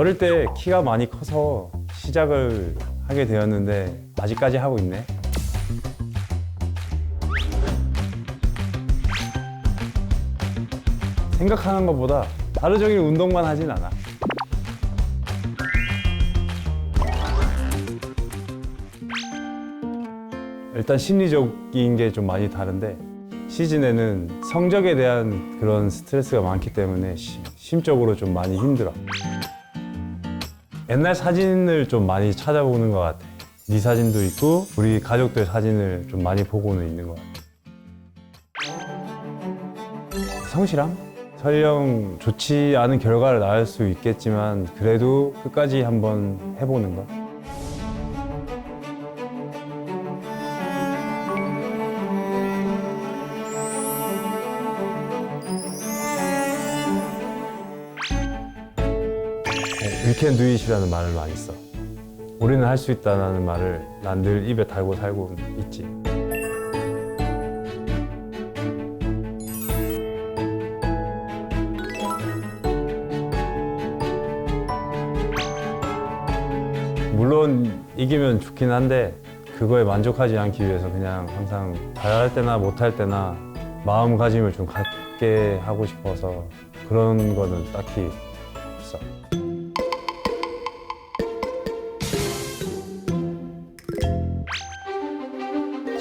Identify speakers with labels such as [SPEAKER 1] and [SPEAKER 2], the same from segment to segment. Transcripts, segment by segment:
[SPEAKER 1] 어릴 때 키가 많이 커서 시작을 하게 되었는데 아직까지 하고 있네. 생각하는 것보다 하루 종일 운동만 하진 않아. 일단 심리적인 게 좀 많이 다른데 시즌에는 성적에 대한 그런 스트레스가 많기 때문에 시- 심적으로 좀 많이 힘들어. 옛날 사진을 좀 많이 찾아보는 것 같아. 네 사진도 있고 우리 가족들 사진을 좀 많이 보고는 있는 것 같아. 성실함? 설령 좋지 않은 결과를 낳을 수 있겠지만 그래도 끝까지 한번 해보는 것. 위켄드 잇이라는 말을 많이 써. 우리는 할 수 있다는 말을 난 늘 입에 달고 살고 있지. 물론 이기면 좋긴 한데 그거에 만족하지 않기 위해서 그냥 항상 잘할 때나 못할 때나 마음가짐을 좀 갖게 하고 싶어서 그런 거는 딱히 없어.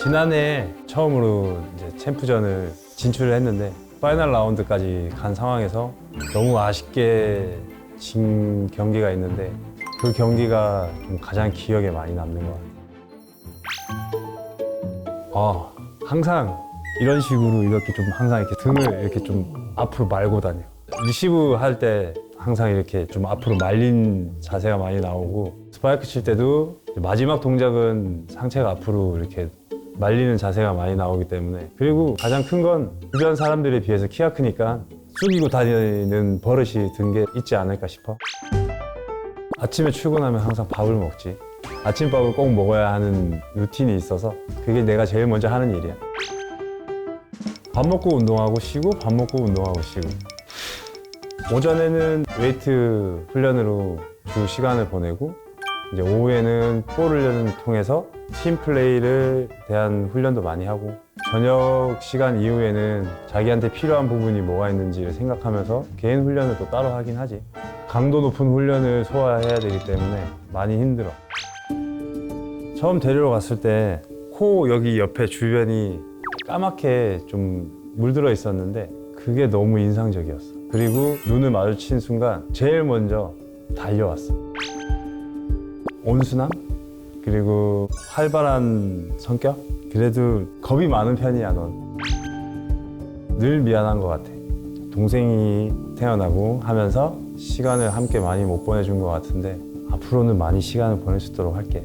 [SPEAKER 1] 지난해 처음으로 이제 챔프전을 진출을 했는데 파이널 라운드까지 간 상황에서 너무 아쉽게 진 경기가 있는데 그 경기가 좀 가장 기억에 많이 남는 것 같아요. 어, 항상 이런 식으로 이렇게 좀 항상 이렇게 등을 이렇게 좀 앞으로 말고 다녀. 리시브 할 때 항상 이렇게 좀 앞으로 말린 자세가 많이 나오고 스파이크 칠 때도 마지막 동작은 상체가 앞으로 이렇게 말리는 자세가 많이 나오기 때문에 그리고 가장 큰 건 주변 사람들에 비해서 키가 크니까 숙이고 다니는 버릇이 든 게 있지 않을까 싶어. 아침에 출근하면 항상 밥을 먹지. 아침밥을 꼭 먹어야 하는 루틴이 있어서 그게 내가 제일 먼저 하는 일이야. 밥 먹고 운동하고 쉬고 밥 먹고 운동하고 쉬고. 오전에는 웨이트 훈련으로 주 시간을 보내고 이제 오후에는 볼 훈련을 통해서 팀 플레이를 대한 훈련도 많이 하고 저녁 시간 이후에는 자기한테 필요한 부분이 뭐가 있는지를 생각하면서 개인 훈련을 또 따로 하긴 하지. 강도 높은 훈련을 소화해야 되기 때문에 많이 힘들어. 처음 데리러 갔을 때 코 여기 옆에 주변이 까맣게 좀 물들어 있었는데 그게 너무 인상적이었어. 그리고 눈을 마주친 순간 제일 먼저 달려왔어. 온순함? 그리고 활발한 성격? 그래도 겁이 많은 편이야, 넌. 늘 미안한 것 같아. 동생이 태어나고 하면서 시간을 함께 많이 못 보내준 것 같은데 앞으로는 많이 시간을 보낼 수 있도록 할게.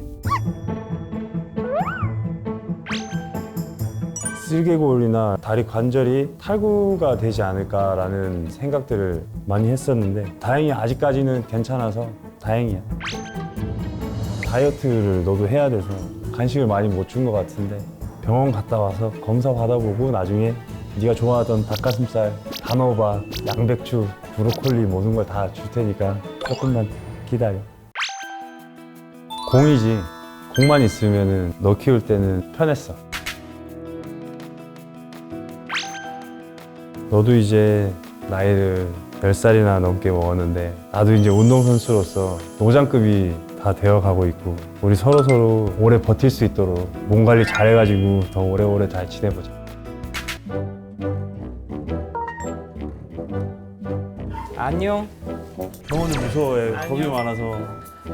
[SPEAKER 1] 쓸개골이나 다리 관절이 탈구가 되지 않을까라는 생각들을 많이 했었는데 다행히 아직까지는 괜찮아서 다행이야. 다이어트를 너도 해야 돼서 간식을 많이 못 준 것 같은데 병원 갔다 와서 검사 받아보고 나중에 네가 좋아하던 닭가슴살, 단호박, 양배추, 브로콜리 모든 걸 다 줄 테니까 조금만 기다려. 공이지. 공만 있으면은 너 키울 때는 편했어. 너도 이제 나이를 10살이나 넘게 먹었는데 나도 이제 운동선수로서 노장급이 다 되어가고 있고 우리 서로서로 오래 버틸 수 있도록 몸 관리 잘해가지고 더 오래오래 잘 지내보자
[SPEAKER 2] 안녕.
[SPEAKER 1] 병원이 무서워해 겁이 많아서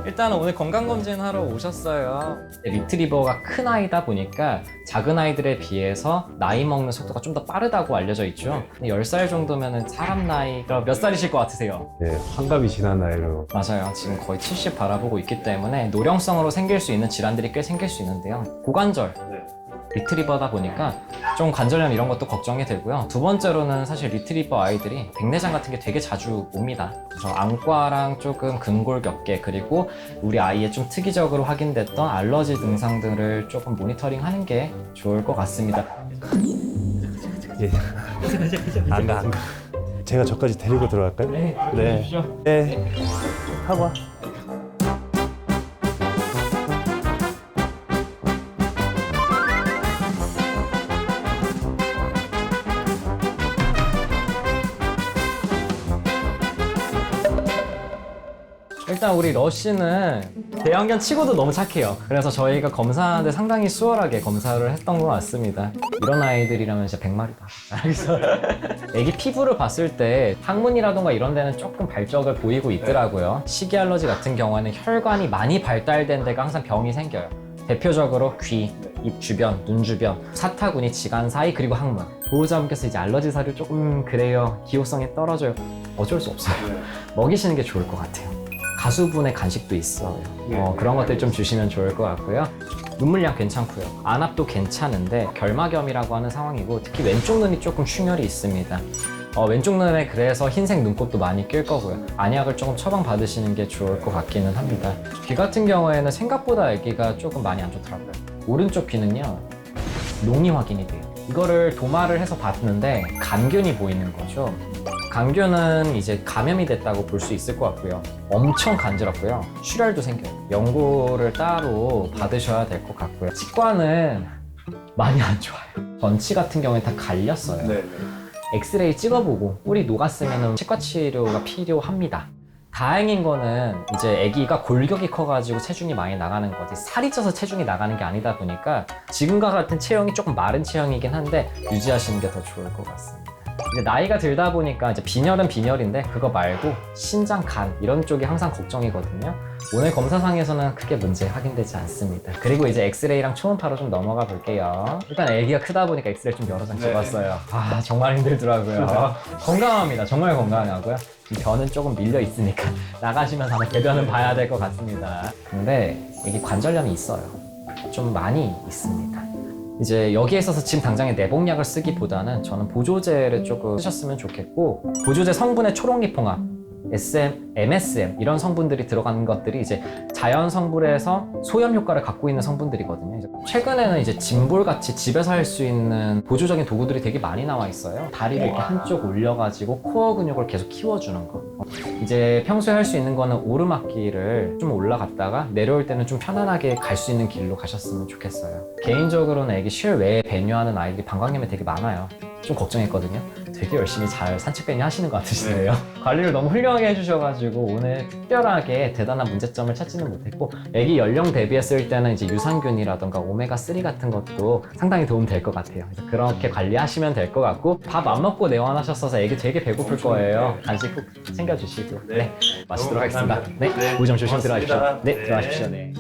[SPEAKER 2] 일단은 오늘 건강검진 하러 오셨어요. 리트리버가 큰 아이다 보니까 작은 아이들에 비해서 나이 먹는 속도가 좀 더 빠르다고 알려져 있죠. 10살 정도면 사람 나이가 몇 살이실 것 같으세요?
[SPEAKER 1] 네, 환갑이 지난 나이로
[SPEAKER 2] 맞아요. 지금 거의 70 바라보고 있기 때문에 노령성으로 생길 수 있는 질환들이 꽤 생길 수 있는데요. 고관절, 리트리버다 보니까 좀 관절염 이런 것도 걱정이 되고요. 두 번째로는 사실 리트리버 아이들이 백내장 같은 게 되게 자주 옵니다. 그래서 안과랑 조금 근골 겹게 그리고 우리 아이의 좀 특이적으로 확인됐던 알러지 증상들을 조금 모니터링 하는 게 좋을 것 같습니다.
[SPEAKER 1] 예. 안가 안 가. 제가 저까지 데리고 들어갈까요?
[SPEAKER 2] 네,
[SPEAKER 1] 네. 네. 하고 와.
[SPEAKER 2] 일단 우리 러쉬는 대형견 치고도 너무 착해요. 그래서 저희가 검사하는데 상당히 수월하게 검사를 했던 것 같습니다. 이런 아이들이라면 진짜 100마리다. 그래서 애기 피부를 봤을 때 항문이라던가 이런 데는 조금 발적을 보이고 있더라고요. 식이 알러지 같은 경우에는 혈관이 많이 발달된 데가 항상 병이 생겨요. 대표적으로 귀, 입 주변, 눈 주변, 사타구니, 지간 사이 그리고 항문. 보호자분께서 이제 알러지 사료 조금 그래요. 기호성이 떨어져요. 어쩔 수 없어요. 먹이시는 게 좋을 것 같아요. 가수분의 간식도 있어요. 어, 그런 것들 좀 주시면 좋을 것 같고요. 눈물량 괜찮고요. 안압도 괜찮은데 결막염이라고 하는 상황이고 특히 왼쪽 눈이 조금 충혈이 있습니다. 어, 왼쪽 눈에 그래서 흰색 눈곱도 많이 낄 거고요. 안약을 조금 처방 받으시는 게 좋을 것 같기는 합니다. 귀 같은 경우에는 생각보다 아기가 조금 많이 안 좋더라고요. 오른쪽 귀는요, 농이 확인이 돼요. 이거를 도마를 해서 봤는데 감균이 보이는 거죠. 감균은 이제 감염이 됐다고 볼 수 있을 것 같고요. 엄청 간지럽고요. 출혈도 생겨요. 연고를 따로 받으셔야 될 것 같고요. 치과는 많이 안 좋아요. 전치 같은 경우에 다 갈렸어요.
[SPEAKER 1] 네.
[SPEAKER 2] 엑스레이 찍어보고 뿔이 녹았으면 치과 치료가 필요합니다. 다행인 거는 이제 아기가 골격이 커가지고 체중이 많이 나가는 거지 살이 쪄서 체중이 나가는 게 아니다 보니까 지금과 같은 체형이 조금 마른 체형이긴 한데 유지하시는 게 더 좋을 것 같습니다. 이제 나이가 들다 보니까 이제 빈혈은 빈혈인데 그거 말고 신장, 간 이런 쪽이 항상 걱정이거든요. 오늘 검사상에서는 크게 문제 확인되지 않습니다. 그리고 이제 엑스레이랑 초음파로 좀 넘어가 볼게요. 일단 아기가 크다 보니까 엑스레이 좀 여러 장
[SPEAKER 1] 네.
[SPEAKER 2] 찍었어요. 아 정말 힘들더라고요. 건강합니다. 정말 건강하고요. 변은 조금 밀려 있으니까 나가시면서 한번 대변은 봐야 될 것 같습니다. 근데 이게 관절염이 있어요. 좀 많이 있습니다. 이제 여기에 있어서 지금 당장에 내복약을 쓰기보다는 저는 보조제를 조금 쓰셨으면 좋겠고 보조제 성분의 초록잎 홍합 SM, MSM 이런 성분들이 들어가는 것들이 이제 자연 성분에서 소염 효과를 갖고 있는 성분들이거든요. 최근에는 이제 짐볼 같이 집에서 할 수 있는 보조적인 도구들이 되게 많이 나와 있어요. 다리를 이렇게 한쪽 올려가지고 코어 근육을 계속 키워주는 거. 이제 평소에 할 수 있는 거는 오르막길을 좀 올라갔다가 내려올 때는 좀 편안하게 갈 수 있는 길로 가셨으면 좋겠어요. 개인적으로는 애기 실외에 배뇨하는 아이들이 방광염이 되게 많아요. 좀 걱정했거든요. 되게 열심히 잘 산책 배뇨 하시는 것 같으시네요. 관리를 너무 훌륭하게 해주셔가지고 오늘 특별하게 대단한 문제점을 찾지는 못했고 애기 연령 대비했을 때는 이제 유산균이라던가 오메가 3 같은 것도 상당히 도움 될 것 같아요. 그래서 그렇게 관리하시면 될 것 같고 밥 안 먹고 내원하셨어서 애기 되게 배고플 거예요. 간식 꼭 챙겨주시고 네, 마시도록 하겠습니다. 네,
[SPEAKER 1] 네,
[SPEAKER 2] 보좀 조심 들어가십시오. 네,
[SPEAKER 1] 네.
[SPEAKER 2] 들어가십시오. 네.